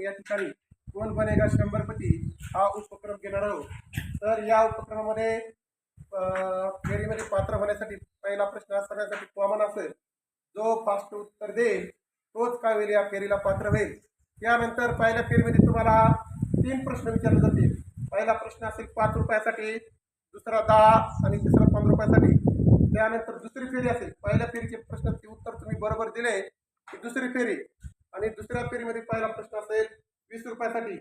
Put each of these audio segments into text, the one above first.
आपण या ठिकाणी कोण बनेगा शंभरपती हा उपक्रम घेणार आहोत. तर या उपक्रमामध्ये फेरीमध्ये पात्र होण्यासाठी पहिला प्रश्न असण्यासाठी कॉमन असेल. जो फास्ट उत्तर देईल तोच काय होईल? या फेरीला पात्र होईल. त्यानंतर पहिल्या फेरीमध्ये तुम्हाला तीन प्रश्न विचारले जातील. पहिला प्रश्न असेल पाच रुपयासाठी दुसरा दहा आणि तिसरा पंधरा रुपयासाठी. त्यानंतर दुसरी फेरी असेल. पहिल्या फेरीचे प्रश्नाचे उत्तर तुम्ही बरोबर दिले. की दुसरी फेरी आणि दुसऱ्या फेरीमध्ये पहिला प्रश्न असेल वीस रुपयासाठी.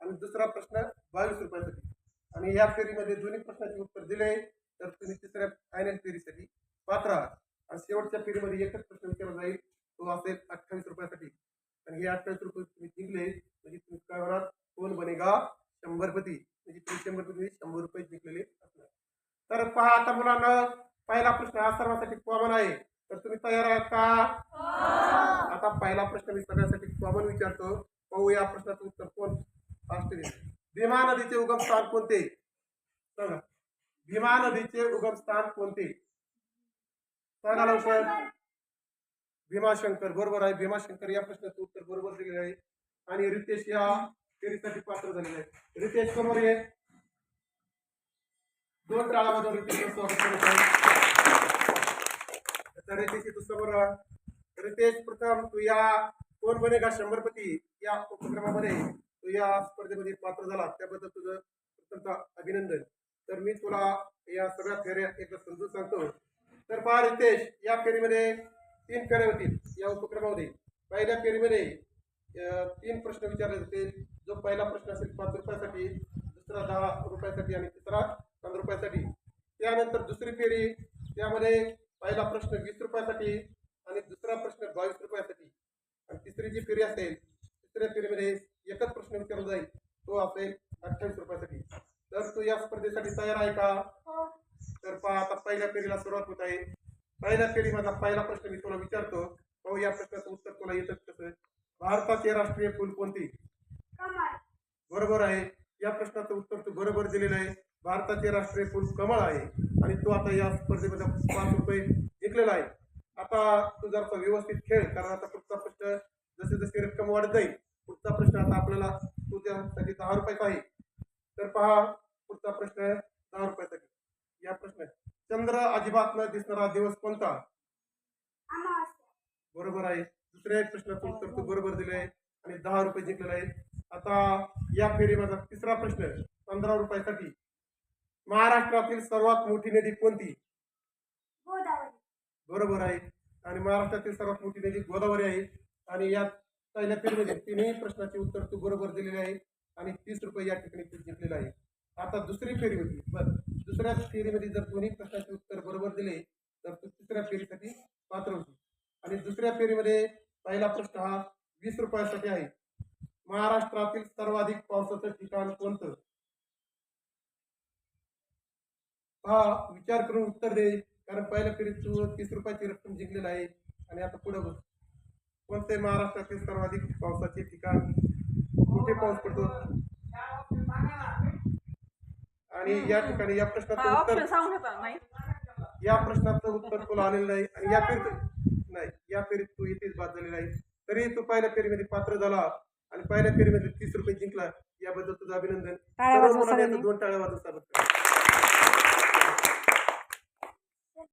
आणि दुसरा प्रश्न बावीस रुपयासाठी. आणि या फेरीमध्ये दोन्ही प्रश्नाचे उत्तर दिले तर तुम्ही तिसऱ्या फायनल फेरीसाठी पात्र आहात. आणि शेवटच्या फेरीमध्ये एकच प्रश्न विचारला जाईल तो असेल अठ्ठावीस रुपयासाठी. आणि हे अठ्ठावीस रुपये तुम्ही जिंकले म्हणजे तुम्ही काय होणार? कोण बनेगा? शंभरपती. म्हणजे तुम्ही शंभरपती शंभर रुपये जिंकलेले असणार. तर पहा आता मुलांना पहिला प्रश्न हा सर्वांसाठी कॉमन आहे. तर तुम्ही तयार आहात का? आता पहिला प्रश्न मी कॉमन विचारतो. पाहू या प्रश्नाचं उत्तर कोण? भीमा नदीचे उगम स्थान कोणते? सांगा. भीमा नदीचे उगम स्थान कोणते? सांगा लवकर. भीमाशंकर. बरोबर आहे. भीमाशंकर या प्रश्नाचं उत्तर बरोबर दिलेलं आहे. आणि रितेश या फेरीसाठी पात्र झालेलं आहे रितेश समोर ये. दोन टाळामधून रितेश स्वागत करत आहे. तर रितेश तू समोर रितेश प्रथम तू या कोण बनेगा शंभरपती या उपक्रमामध्ये तू या स्पर्धेमध्ये पात्र झाला. त्याबद्दल तुझं प्रथमतः अभिनंदन. तर मी तुला या सगळ्या फेऱ्या एकदा समजून सांगतो. तर पहा रितेश या फेरीमध्ये तीन फेऱ्या होतील या उपक्रमामध्ये. पहिल्या फेरीमध्ये तीन प्रश्न विचारले जातील जो पहिला प्रश्न असेल पाच रुपयासाठी दुसरा दहा रुपयासाठी आणि तिसरा पंधरा रुपयासाठी. त्यानंतर दुसरी फेरी त्यामध्ये पहिला प्रश्न वीस रुपयासाठी दुसरा प्रश्न बावीस रुपयासाठी. आणि तिसरी जी फेरी असेल तिसऱ्या फेरीमध्ये एकच प्रश्न विचारला जाईल. तो असेल अठ्ठावीस रुपयासाठी. तर तू या स्पर्धेसाठी तयार आहे का? तर पहा आता पहिल्या फेरीला सुरुवात होत आहे. पहिल्या फेरीमधला पहिला प्रश्न मी तुला विचारतो. पाहू या प्रश्नाचं उत्तर तुला येतं कसं? भारताचे राष्ट्रीय फुल कोणते? बरोबर आहे. या प्रश्नाचं उत्तर तू बरोबर दिलेलं आहे. भारताचे राष्ट्रीय फुल कमळ आहे. आणि तू आता या स्पर्धेमध्ये पाच रुपये जिंकलेला आहे. आता तू जर व्यवस्थित खेळ कारण आता पुढचा प्रश्न जसे जसे रक्कम वाढत जाईल पुढचा प्रश्न आता आपल्याला तुझ्यासाठी दहा रुपयाचा आहे. तर पहा पुढचा प्रश्न दहा रुपयासाठी या प्रश्न चंद्र अजिबात न दिसणारा दिवस कोणता? बरोबर आहे. दुसऱ्या प्रश्नाचं उत्तर तू बरोबर दिले आहे आणि दहा रुपये जिंकलेला आहे. आता या फेरीमध्ये तिसरा प्रश्न पंधरा रुपयासाठी महाराष्ट्रातील सर्वात मोठी नदी कोणती? बरोबर आहे. आणि महाराष्ट्रातील सर्वात मोठी नदी गोदावरी आहे. आणि या पहिल्या फेरीमध्ये तिन्ही प्रश्नाचे उत्तर तू बरोबर दिलेले आहे. आणि तीस रुपये या ठिकाणी तू जिंकलेला आहे. आता दुसरी फेरी होती. बरं दुसऱ्या फेरीमध्ये जर दोन्ही प्रश्नाचे उत्तर बरोबर दिले तर तू तिसऱ्या फेरीसाठी पात्र होती आणि दुसऱ्या फेरीमध्ये पहिला प्रश्न हा वीस रुपयासाठी आहे. महाराष्ट्रातील सर्वाधिक पावसाचं ठिकाण कोणतं? हा विचार करून उत्तर दे. कारण पहिल्या फेरीत तू तीस रुपयाची रक्कम जिंकलेला आहे. आणि आता पुढे बघ. कोणते महाराष्ट्रातील सर्वाधिक पावसाचे ठिकाण कुठे पाऊस पडतो. आणि या ठिकाणी या प्रश्नाचं हा उत्तर नाही या प्रश्नाचं उत्तर तुला आलेलं नाही. आणि या फेरीत नाही या फेरीत तू इथेच बाद झालेला आहे. तरी तू पहिल्या फेरीमध्ये पात्र झाला. आणि पहिल्या फेरीमध्ये तीस रुपये जिंकला. याबद्दल तुझं अभिनंदन. दोन टाळ्या वाजून स्वागत